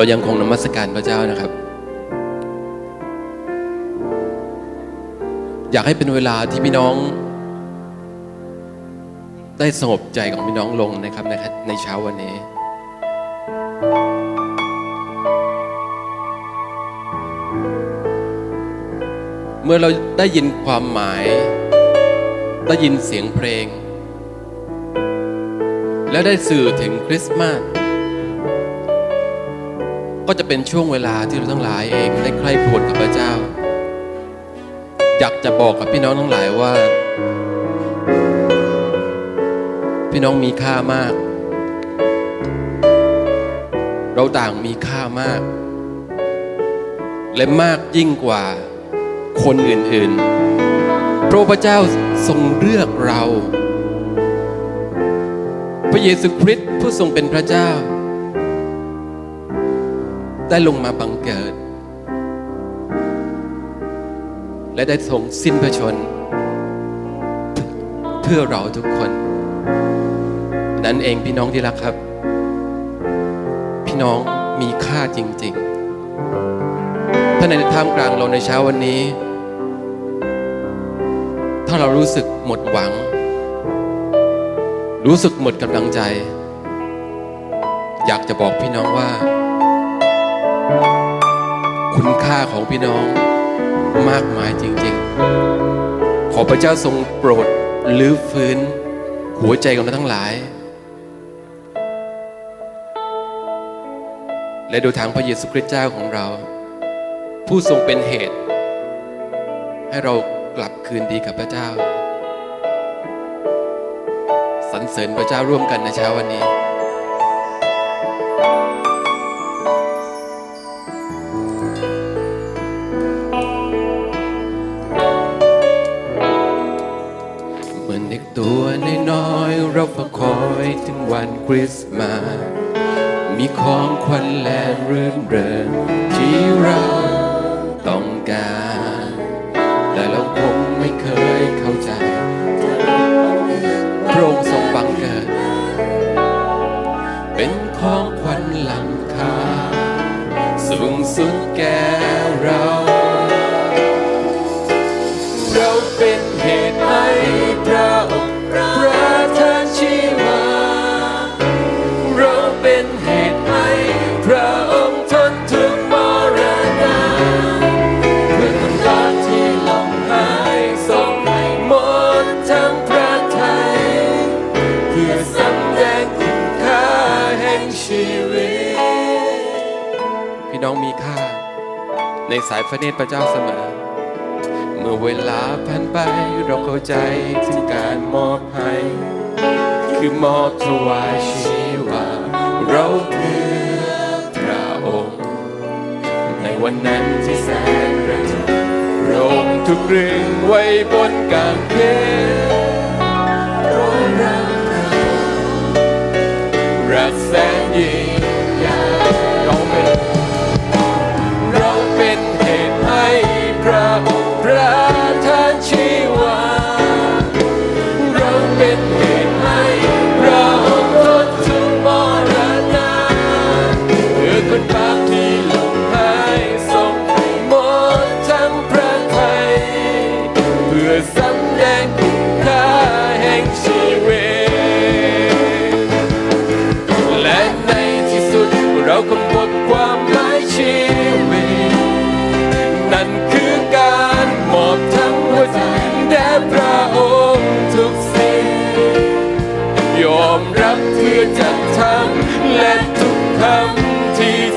เรายังคงนมัสการพระเจ้านะครับ อยากให้เป็นเวลาที่พี่น้อง ได้สงบใจของพี่น้องลงนะครับในในเช้าวันนี้เมื่อเราได้ยินความหมาย ได้ยินเสียงเพลง และได้สื่อถึงคริสต์มาส เป็นช่วงเวลาที่เราทั้งหลายเองได้ใคร่ครวญกับพระเจ้า อยากจะบอกกับพี่น้องทั้งหลายว่า พี่น้องมีค่ามาก เราต่างมีค่ามาก และมากยิ่งกว่าคนอื่นๆเพราะพระเจ้าทรงเลือกเรา พระเยซูคริสต์ผู้ทรงเป็นพระเจ้า ได้ลงมาบังเกิด และได้ทรงสิ้นพระชน เพื่อเราทุกคน นั้นเองพี่น้องที่รักครับ พี่น้องมีค่าจริง ๆ ถ้าในท่ามกลางเราในเช้าวันนี้ ถ้าเรารู้สึกหมดหวัง รู้สึกหมดกำลังใจ อยากจะบอกพี่น้องว่า คุณค่าของพี่น้องมากมายจริง ๆ ขอพระเจ้าทรงโปรดลื้อฟื้น หัวใจของเราทั้งหลาย และโดูทางพระเยซูคริสต์เจ้าของเรา ผู้ทรงเป็นเหตุ ให้เรากลับคืนดีกับพระเจ้าสรรเสริญพระเจ้าร่วมกันในเช้าวันนี้ วันคริสต์มาสมีของขวัญและรื่นเริงที่เรา นทุกข์มรณะเพื่อคนบาปที่ลงหายทรงให้หมดทั้งพระทัยเพื่อสำแดงคุณค่าแห่งชีวิต พี่น้องมีค่า ในสายพระเนตรพระเจ้าเสมอ เมื่อเวลาผ่านไปเราเข้าใจถึงการมอบให้ คือมอบถวายชีวาเรา วันนั้นที่แสนระทึกพระองค์ทุกเรื่องไว้บนกางเขนเพราะรักเรารักแสนยิ่ง คำและทุกคำที่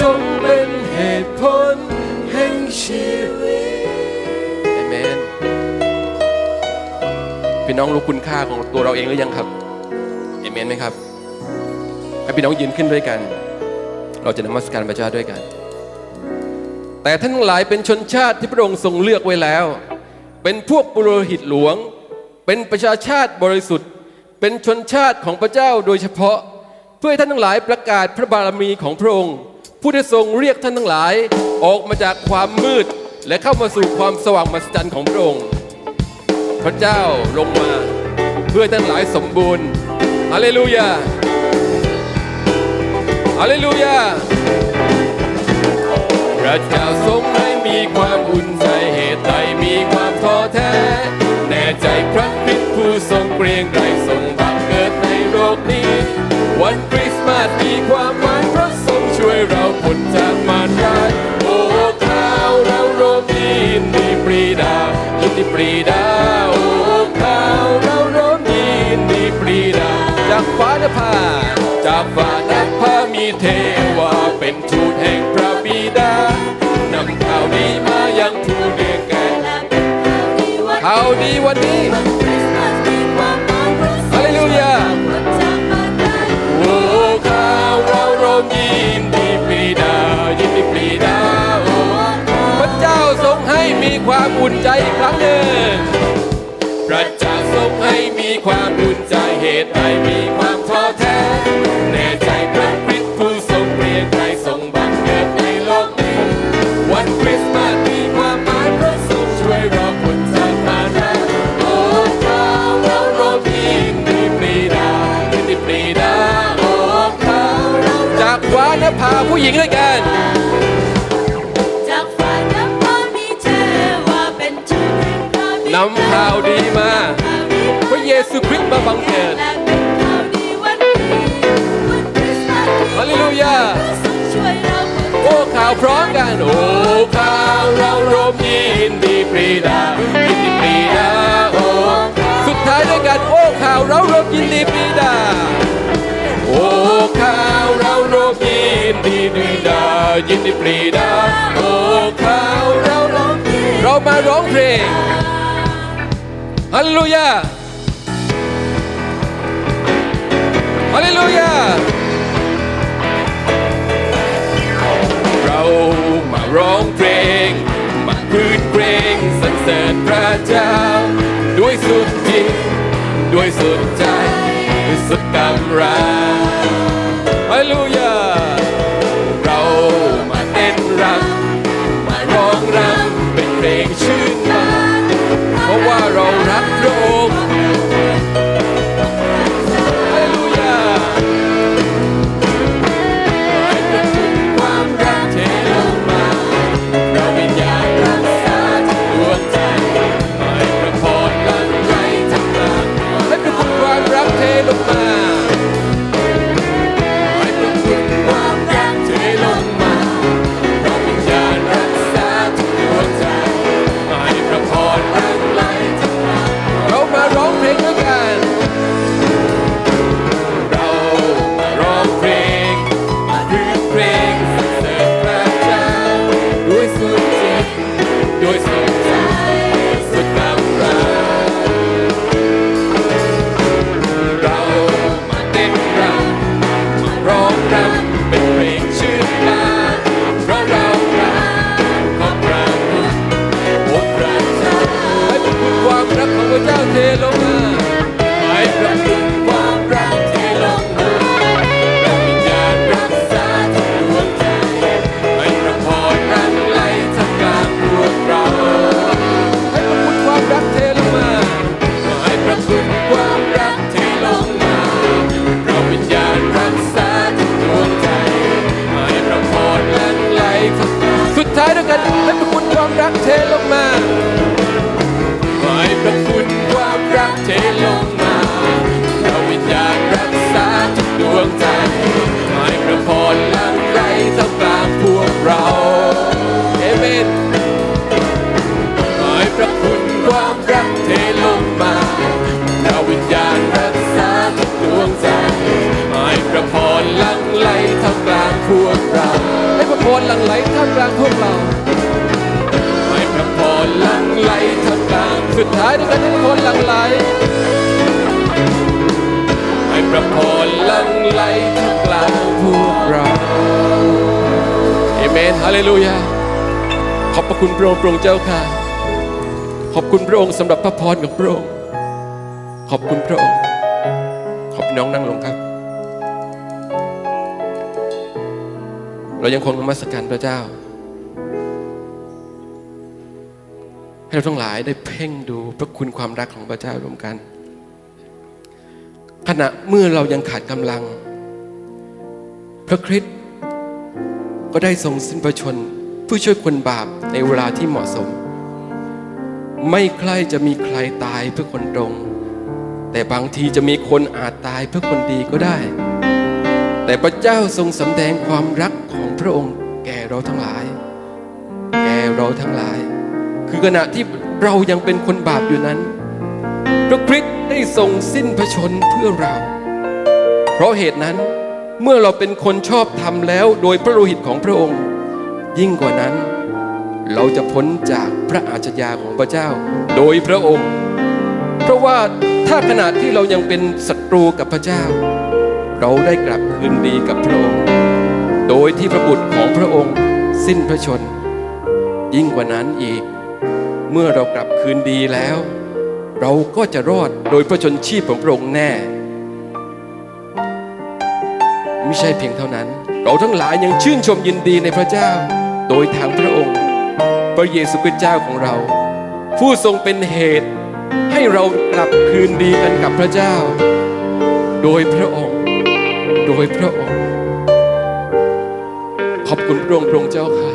ทรงเป็นเหตุผลแห่งชีวิตเอเมนพี่น้องรู้คุณค่าของตัวเราเองหรือยังครับเอเมนไหมครับให้พี่น้องยืนขึ้นด้วยกัน เราจะนมัสการพระเจ้าด้วยกัน แต่ท่านทั้งหลายเป็นชนชาติที่พระองค์ทรงเลือกไว้แล้ว เป็นพวกปุโรหิตหลวง เป็นประชาชาติบริสุทธิ์ เป็นชนชาติของพระเจ้าโดยเฉพาะ เพื่อให้ท่านทั้งหลายประกาศพระบารมีของพระองค์ ผู้ได้ทรงเรียกท่านทั้งหลายออกมาจากความมืด และเข้ามาสู่ความสว่างมหัศจรรย์ของพระองค์ พระเจ้าลงมาเพื่อท่านหลายสมบูรณ์ฮาเลลูยาฮาเลลูยาพระเจ้าทรงให้มีความอุ่นใจเหตุใดมีความท้อแท้ ทรงเกรียงไกรทรงบังเกิดในโลกนี้ วันคริสต์มาสมีความหมายเพราะทรงช่วยเราพ้นจากมารร้ายโอ้ข้าวเราโรมยินดีปรีดายินดีปรีดาโอ้ข้าวเราโรมยินดีปรีดา จากฟ้านภาจากฟ้านภามีเทวาเป็นทูตแห่งพระบิดานำข่าวดีมายังผู้เรียกแก่ข่าวดีวันนี้ ความอุ่นใจเหตุใดมีความท้อแท้แน่ใจพระคริสต์ผู้ทรงเรียกใครทรงบังเกิดในโลกนี้ วันคริสต์มาสมีความหมายพระทรงช่วยเราพ้นจากมารร้โอ้เข้าเราโรมยินดีปรีดาดีปรีดาโอ้เข้าเราจากฟ้านภาผู้หญิงด้วยกันจากฝ่าน้ำพามีเทวาเป็นทูตแห่งพระบิดานำข่าวดีมา เยซูคริสต์มาบังเกิดและเป็นข่าวดีวันนี้วันคริสต์มาสฮาเลลูยาโอ้ข่าวพร้อมกัน โอ้ข่าวเรารวมยินดีปรีดายินดีปรีดาโอ้สุดท้ายด้วยกันโอ้ข่าวเรารวมยินดีปรีดาโอ้ข่าวเรารวมยินดีปรีดายินดีปรีดาโอ้ข่าวเรารวมเรามาร้องเพลงฮาเลลูยา ฮาเลลูยาเรามาร้องเพลง มาคืนเพลงสรรเสริญพระเจ้า ด้วยสุดจิตด้วยสุดใจ ด้วยสุดกำลัง เรา ให้พระพรหลั่งไหลท่ามกลางพวกเรา ให้พระพรหลั่งไหลท่ามกลางสุดท้ายด้วยกันให้พระพรหลั่งไหลให้พระพรหลั่งไหลท่ามกลางพวกเราเอเมนฮาเลลูยาขอบพระคุณพระองค์พระองค์เจ้าค่ะ ขอบคุณพระองค์สำหรับพระพรของพระองค์ขอบคุณพระองค์ขอบน้องนั่งลงครับ เรายังคงนมัสการพระเจ้า ให้เราทั้งหลายได้เพ่งดูพระคุณความรักของพระเจ้ารวมกัน ขณะเมื่อเรายังขาดกำลัง พระคริสต์ก็ได้ทรงสิ้นพระชนผู้ช่วยคนบาปในเวลาที่เหมาะสม ไม่ใครจะมีใครตายเพื่อคนตรง แต่บางทีจะมีคนอาจตายเพื่อคนดีก็ได้ แต่พระเจ้าทรงสำแดงความรัก พระองค์แก่เราทั้งหลาย แก่เราทั้งหลาย คือขณะที่เรายังเป็นคนบาปอยู่นั้น พระคริสต์ได้ทรงสิ้นพระชนเพื่อเรา เพราะเหตุนั้นเมื่อเราเป็นคนชอบธรรมแล้วโดยพระโลหิตของพระองค์ ยิ่งกว่านั้น เราจะพ้นจากพระอาชญาของพระเจ้า โดยพระองค์ เพราะว่าถ้าขณะที่เรายังเป็นศัตรูกับพระเจ้า เราได้กลับคืนดีกับพระองค์ โดยที่พระบุตรของพระองค์สิ้นพระชน ยิ่งกว่านั้นอีก เมื่อเรากลับคืนดีแล้ว เราก็จะรอดโดยพระชนชีพของพระองค์แน่ ไม่ใช่เพียงเท่านั้น เราทั้งหลายยังชื่นชมยินดีในพระเจ้า โดยทางพระองค์ พระเยซูคริสต์เจ้าของเรา ผู้ทรงเป็นเหตุให้เรากลับคืนดีกันกับพระเจ้า โดยพระองค์ โดยพระองค์ ขอบคุณพระองค์พระองค์เจ้าค่ะ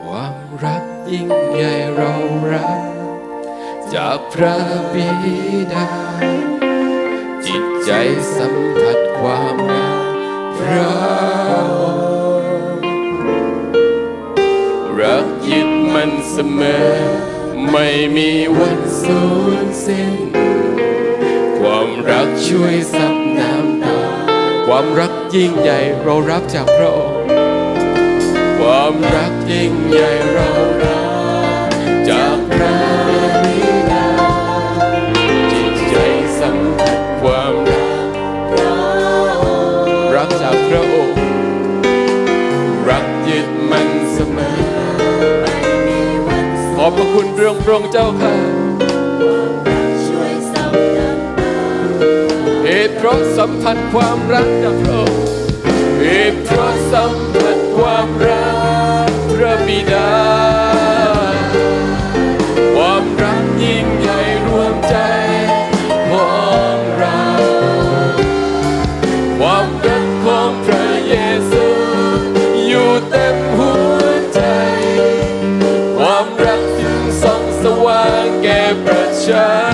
ความรักยิ่งใหญ่เรารัก จากพระบิดา จิตใจสัมผัสความรักพระองค์รักยึดมันเสมอ ไม่มีวันสูญสิ้น ความรักช่วยซับน้ำตา ความรักยิ่งใหญ่เรารับจากพระองค์ ความรักยิ่งใหญ่เรารับจากพระบิดาจิตใจสัมผัสความรักรักจากพระองค์ รักยึดมันเสมอขอบพระคุณเรื่องพระองค์เจ้าค่ะ เพราะสัมผัสความรักจากพระองค์เหตุเพราะสัมผัสความรักพระบิดา ความรักยิ่งใหญ่รวมใจของเรา ความรักของพระเยซูอยู่เต็มหัวใจ ความรักจึงส่องสว่างแก่ประชาฮา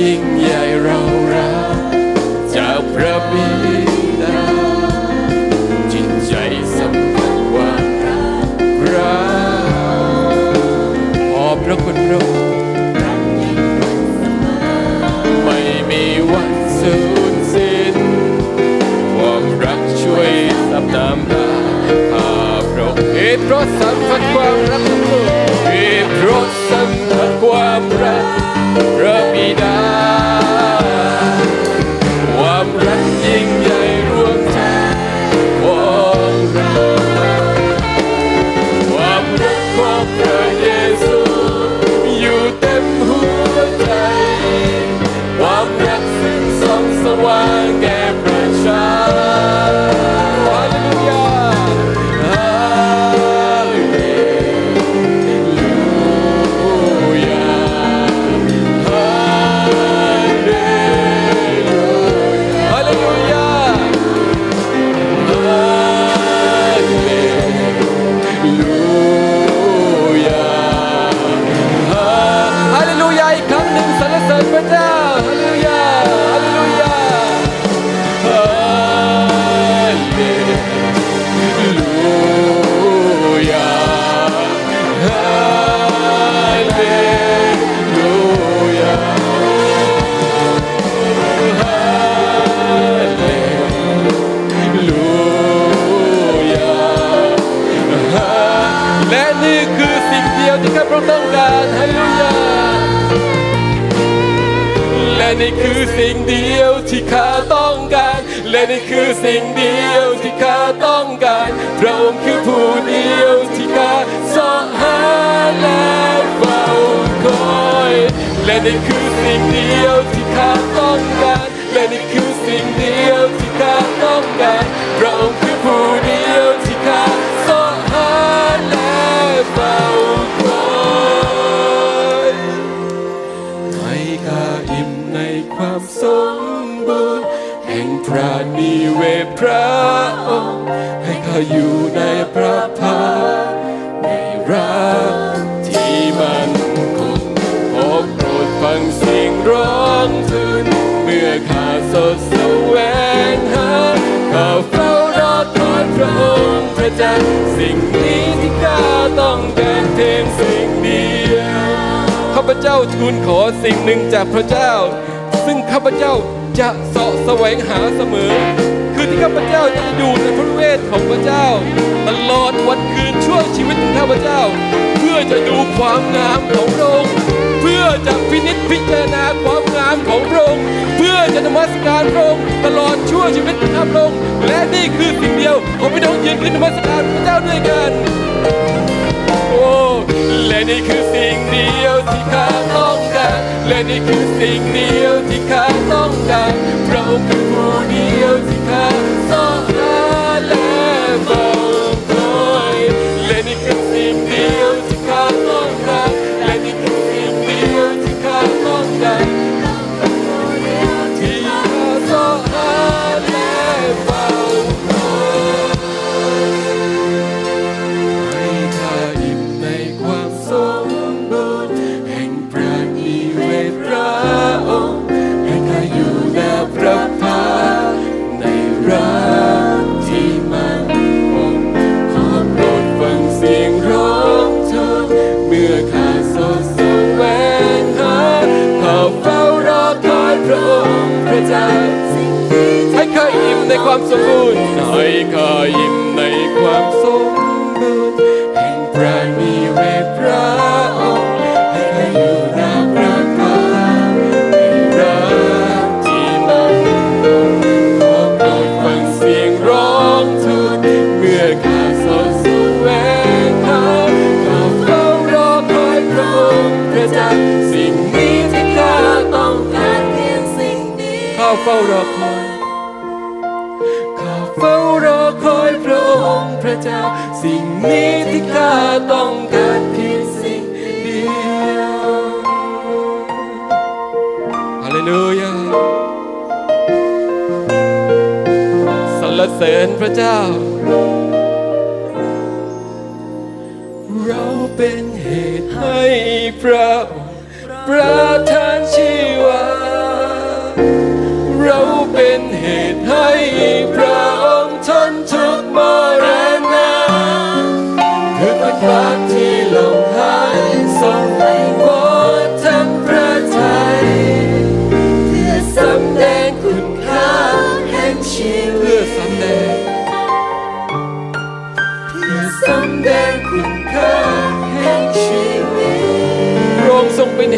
ยิ่งใหญ่เรารักจากพระบิดาจิตใจสัมผัสความรักพระขอพระคุณพระองค์ไม่มีวันสูญสิ้นความรักช่วยสับน้ำตาข้าพระองค์เหตุเพราะสัมผัสความรักของพระองค์เหตุเพราะสัมผัสความรัก พระบิ อยู่ในพระพาในรักที่มันคงขอโปรดฟังเสียงร้องทูลเมื่อข้าสดสวงหาข้าเฝ้ารอคอยพระองค์พระเจ้าสิ่งนี้ที่ข้าต้องการเพียงสิ่งเดียวข้าพเจ้าทูลขอสิ่งหนึ่งจากพระเจ้า ซึ่งข้าพเจ้าจะเสาะแสวงหาเสมอ คือที่ข้าพเจ้าจะอยู่ในพระ เวทของพระเจ้า ตลอดวันคืนช่วงชีวิตของข้าพเจ้า เพื่อจะดูความงามของพระองค์เพื่อจะพินิจพิจารณาความงามของพระองค์เพื่อจะนมัสการพระองค์ตลอดช่วงชีวิตของข้าพระองค์และนี่คือสิ่งเดียวของพี่น้องยืนขึ้นนมัสการพระเจ้าด้วยกันโอ้และนี่คือสิ่งเดียวที่ข้าต้องการและนี่คือสิ่งเดียวที่ข้าต้องการพระองค์คือผู้เดียวที่ข้า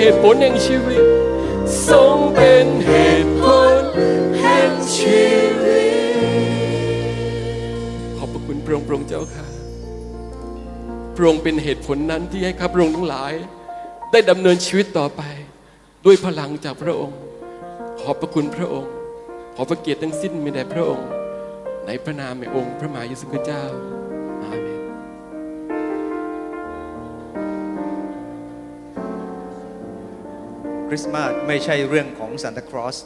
เหตุผลแห่งชีวิต ทรงเป็นเหตุผลแห่งชีวิต ขอบพระคุณพระองค์พระองค์เจ้าค่ะ พระองค์เป็นเหตุผลนั้นที่ให้ข้าพระองค์ทั้งหลาย ได้ดำเนินชีวิตต่อไป ด้วยพลังจากพระองค์ ขอบพระคุณพระองค์ ขอพระเกียรติทั้งสิ้นมีแด่พระองค์ ในพระนามแห่งองค์พระมหาเยซูคริสต์เจ้า คริสต์มาสไม่ใช่เรื่องของซานตาคลอส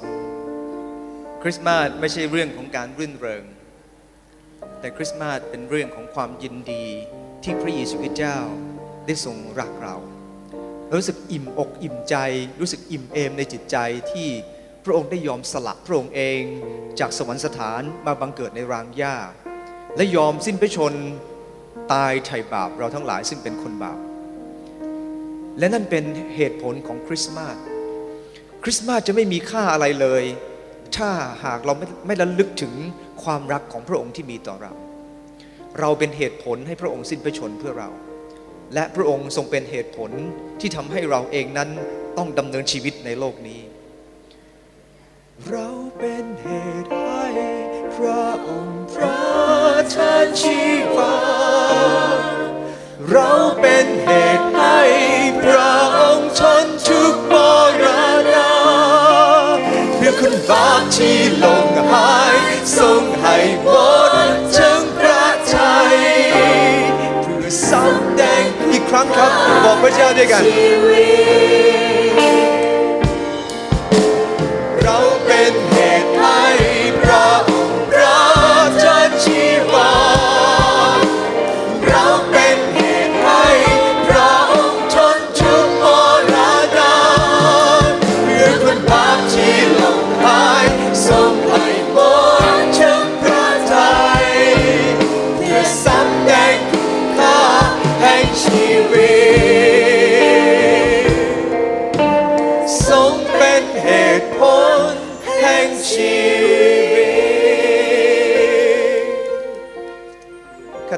คริสต์มาสไม่ใช่เรื่องของการรื่นเริง แต่คริสต์มาสเป็นเรื่องของความยินดีที่พระเยซูคริสต์เจ้าได้ทรงรักเรารู้สึกอิ่มอกอิ่มใจ รู้สึกอิ่มเอมในจิตใจที่พระองค์ได้ยอมสละพระองค์เองจากสวรรคสถานมาบังเกิดในรางหญ้า และยอมสิ้นพระชนตายไถ่บาปเราทั้งหลายซึ่งเป็นคนบาป และนั่นเป็นเหตุผลของคริสต์มาส คริสต์มาสจะไม่มีค่าอะไรเลย ถ้าหากเราไม่ไม่ระลึกถึงความรักของพระองค์ที่มีต่อเรา เราเป็นเหตุผลให้พระองค์สิ้นพระชนเพื่อเรา และพระองค์ทรงเป็นเหตุผลที่ทำให้เราเองนั้นต้องดำเนินชีวิตในโลกนี้ เราเป็นเหตุให้พระองค์ประทานชีวาเราเป็นเหตุให้ เพื่อคุณบาที่ลงหายทรงให้หมดถึงพระทัยเพื่อสำแดงอีกครั้งครับ บอกพระเจ้าด้วยกัน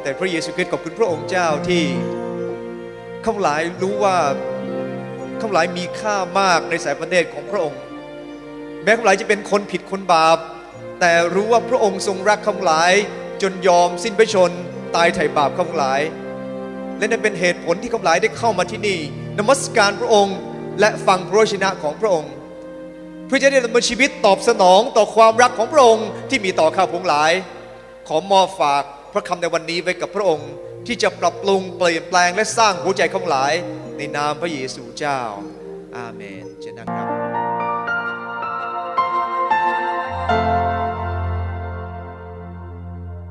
แต่พระเยซูคริสต์ขอบคุณพระองค์เจ้าที่ข้าหลายรู้ว่าข้าหลายมีค่ามากในสายพระเนตรของพระองค์ แม้ข้าหลายจะเป็นคนผิดคนบาป แต่รู้ว่าพระองค์ทรงรักข้าหลายจนยอมสิ้นพระชนตายไถ่บาปข้าหลาย และนั่นเป็นเหตุผลที่ข้าพเจ้าได้เข้ามาที่นี่ นมัสการพระองค์และฟังพระวจนะของพระองค์ เพื่อจะได้ดำเนินชีวิตตอบสนองต่อความรักของพระองค์ที่มีต่อข้าพงหลาย ขอมอบฝาก ระคำในวันนี้ไว้กับพระองค์ ที่จะปรับปรุงเปลี่ยนแปลงและสร้างหัวใจของหลาย ในนามพระเยซูเจ้า อาเมนเช่นนั้นครับ